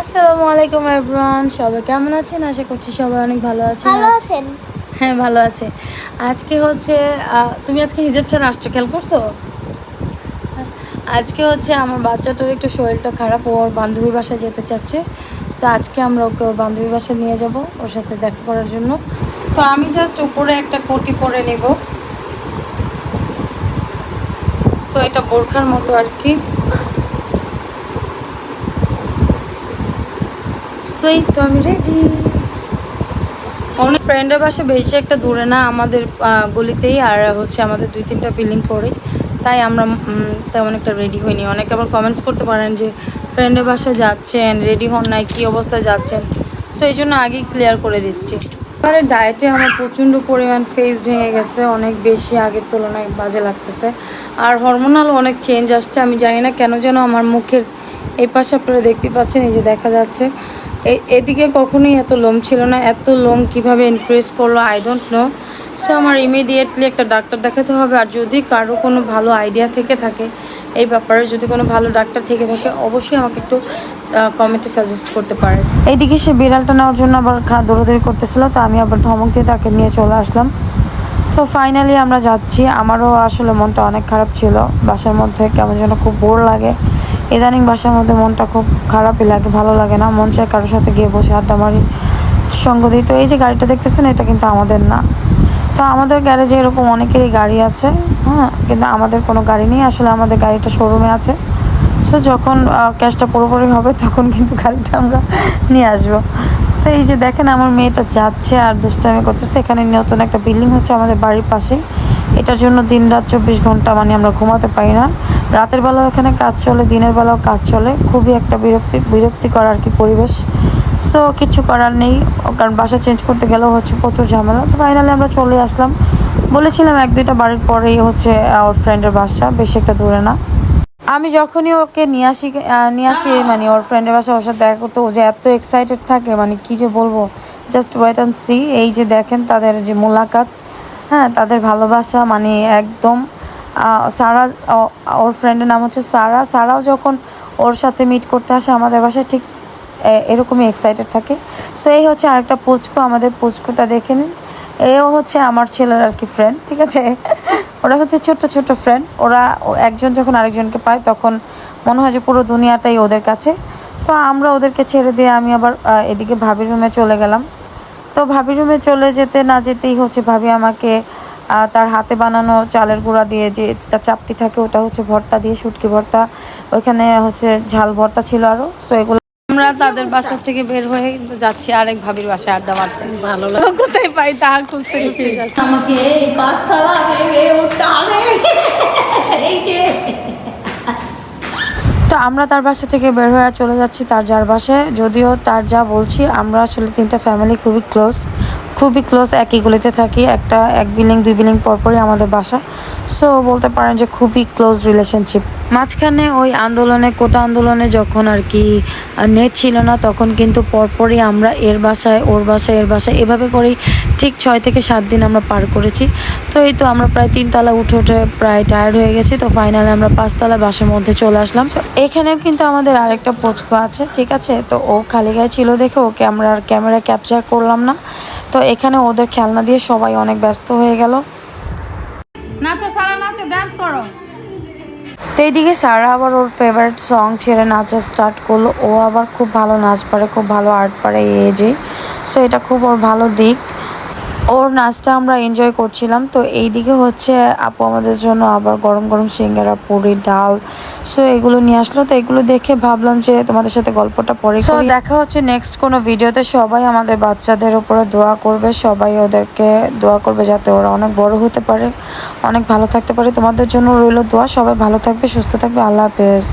আসসালামু আলাইকুম এভরিওয়ান সবাই কেমন আছেন? আশা করছি সবাই অনেক ভালো আছেন। ভালো আছেন? হ্যাঁ ভালো আছে। আজকে হচ্ছে তুমি আজকে হিজাব ছাড়া আসছো খেয়াল করছ? আজকে হচ্ছে আমার বাচ্চাটার একটু শরীরটা খারাপ ওর বান্ধবীর বাসায় যেতে চাচ্ছে। তো আজকে আমরা ওকে ওর বান্ধবীর বাসায় নিয়ে যাব ওর সাথে দেখা করার জন্য। তো আমি জাস্ট উপরে একটা কোটি পরে নেব। সো এটা বোরখার মতো আর কি। এই তো আমি রেডি অনেক ফ্রেন্ডের বাসা বেশি একটা দূরে না আমাদের গলিতেই আর হচ্ছে আমাদের দুই তিনটা বিল্ডিং পরেই তাই আমরা তেমন একটা রেডি হইনি। অনেকে আবার কমেন্টস করতে পারেন যে ফ্রেন্ডের বাসায় যাচ্ছেন রেডি হন নাই কী অবস্থায় যাচ্ছেন? সো এই জন্য আগেই ক্লিয়ার করে দিচ্ছি। এবারে ডায়েটে আমার প্রচণ্ড পরিমাণ ফেস ভেঙে গেছে অনেক বেশি আগের তুলনায় বাজে লাগতেছে। আর হরমোনাল অনেক চেঞ্জ আসছে আমি জানি না কেন যেন আমার মুখের এই পাশে আপনারা দেখতে পাচ্ছেন এই যে দেখা যাচ্ছে। এদিকে কখনোই এত লোম ছিল না, এত লোম কীভাবে ইনক্রিজ করল আই ডোন্ট নো সো আমার ইমিডিয়েটলি একটা ডাক্তার দেখাতে হবে, আর যদি কারও কোনো ভালো আইডিয়া থেকে থাকে, এই ব্যাপারে যদি কোনো ভালো ডাক্তার থেকে থাকে, অবশ্যই আমাকে একটু কমেন্টে সাজেস্ট করতে পারে। এইদিকে সে বিড়ালটা নেওয়ার জন্য আবার খা দৌড়াদৌড়ি করতেছিল, তো আমি আবার ধমক দিয়ে তাকে নিয়ে চলে আসলাম। তো ফাইনালি আমরা যাচ্ছি। আমারও আসলে মনটা অনেক খারাপ ছিল। বাসার মধ্যে কেমন যেন খুব বোর লাগে। ইদানিং বাসার মধ্যে মনটা খুব খারাপই লাগে, ভালো লাগে না। মন চায় কারোর সাথে গিয়ে বসে আড্ডা মারি, সঙ্গ দিই। তো এই যে গাড়িটা দেখতেছেন, এটা কিন্তু আমাদের না। তো আমাদের গ্যারেজে এরকম অনেকেরই গাড়ি আছে হ্যাঁ? কিন্তু আমাদের কোনো গাড়ি নেই। আসলে আমাদের গাড়িটা শোরুমে আছে। সো যখন ক্যাশটা পুরোপুরি হবে, তখন কিন্তু গাড়িটা আমরা নিয়ে আসব। তো এই যে দেখেন আমার মেয়েটা যাচ্ছে আর দুষ্টামি করতেছে। এখানে নতুন একটা বিল্ডিং হচ্ছে আমাদের বাড়ির পাশে। এটার জন্য দিন রাত চব্বিশ ঘণ্টা মানে আমরা ঘুমাতে পারি না। রাতের বেলাও এখানে কাজ চলে দিনের বেলাও কাজ চলে। খুবই একটা বিরক্তি বিরক্তিকর আর কি পরিবেশ। সো কিছু করার নেই। কারণ বাসা চেঞ্জ করতে গেলেও হচ্ছে প্রচুর ঝামেলা। তো ফাইনালি আমরা চলে আসলাম। বলেছিলাম এক দুইটা বাড়ির পরেই হচ্ছে আহ, ওর ফ্রেন্ডের বাসা। বেশি একটা দূরে না। আমি যখনই ওকে নিয়ে আসি নিয়ে আসি মানে ওর ফ্রেন্ডের বাসা ওর সাথে দেখা করতে, ও যে এত এক্সাইটেড থাকে মানে কি যে বলব? জাস্ট ওয়েট অ্যান্ড সি এই যে দেখেন তাদের যে মোলাকাত হ্যাঁ তাদের ভালোবাসা মানে একদম সারা ওর ফ্রেন্ডের নাম হচ্ছে সারা। সারাও যখন ওর সাথে মিট করতে আসে আমাদের বাসায়, ঠিক এরকমই এক্সাইটেড থাকে। সো এই হচ্ছে আরেকটা পুচকু, আমাদের পুচকুটা দেখে নিন। এও হচ্ছে আমার ছেলের আর কি ফ্রেন্ড ঠিক আছে? ওরা হচ্ছে ছোট ছোট ফ্রেন্ড ওরা একজন যখন আরেকজনকে পায়, তখন মনে হয় যে পুরো দুনিয়াটাই ওদের কাছে। তো আমরা ওদেরকে ছেড়ে দিয়ে আমি আবার এদিকে ভাবির রুমে চলে গেলাম। তো ভাবি রুমে চলে যেতে না যেতেই হচ্ছে ভাবি আমাকে তার হাতে বানানো চালের গুঁড়া দিয়ে যে একটা চাপটি থাকে, ওটা হচ্ছে ভর্তা দিয়ে, শুটকি ভর্তা। ওইখানে হচ্ছে ঝাল ভর্তা ছিল আরও সো এগুলো আমরা তাদের বাসা থেকে বের হয়ে যাচ্ছি আরেক ভাবির বাসায় আড্ডা মারতে। ভালো লাগে কোথায় পাই তা খুঁজতে খুঁজতে যাচ্ছি। আমাকে এই এই যে। তো আমরা তার বাসা থেকে বের হয়ে চলে যাচ্ছি তার যার বাসায়। যদিও তার যা বলছি আমরা আসলে তিনটা ফ্যামিলি খুবই ক্লোজ খুবই ক্লোজ একই গলিতে থাকি। একটা এক বিল্ডিং, দুই বিল্ডিং পরপরই আমাদের বাসা। সো বলতে পারেন যে খুবই ক্লোজ রিলেশনশিপ মাঝখানে ওই আন্দোলনে, কোটা আন্দোলনে যখন আর কি নেট ছিল না, তখন কিন্তু পরপরই আমরা এর বাসায়, ওর বাসায়, এর বাসায় এভাবে করেই ঠিক ছয় থেকে সাত দিন আমরা পার করেছি। তো এই তো আমরা প্রায় তিনতলা উঠে উঠে প্রায় টায়ার্ড হয়ে গেছি। তো ফাইনালি আমরা পাঁচতলা বাসের মধ্যে চলে আসলাম। এখানেও কিন্তু আমাদের আরেকটা পোচকো আছে, ঠিক আছে? তো ও খালি গায়ে ছিল দেখে ওকে আমরা আর ক্যামেরা ক্যাপচার করলাম না। তো এখানে ওদের খেলনা দিয়ে সবাই অনেক ব্যস্ত হয়ে গেল। নাচো সারা নাচো ডান্স করো। তো এইদিকে সারা আবার ওর ফেভারিট সং ছেড়ে নাচা স্টার্ট করল। ও আবার খুব ভালো নাচ পারে খুব ভালো আর্ট পারে এই এজে সো এটা খুব ওর ভালো দিক। ওর নাচটা আমরা এনজয় করছিলাম। তো এই দিকে হচ্ছে আপু আমাদের জন্য আবার গরম গরম সিঙ্গারা পুরি ডাল সো এগুলো নিয়ে আসলো। তো এগুলো দেখে ভাবলাম যে তোমাদের সাথে গল্পটা পরে সো দেখা হচ্ছে নেক্সট কোনো ভিডিওতে সবাই আমাদের বাচ্চাদের উপরে দোয়া করবে। সবাই ওদেরকে দোয়া করবে যাতে ওরা অনেক বড় হতে পারে অনেক ভালো থাকতে পারে। তোমাদের জন্য রইল দোয়া। সবাই ভালো থাকবে সুস্থ থাকবে। আল্লাহ হাফেজ।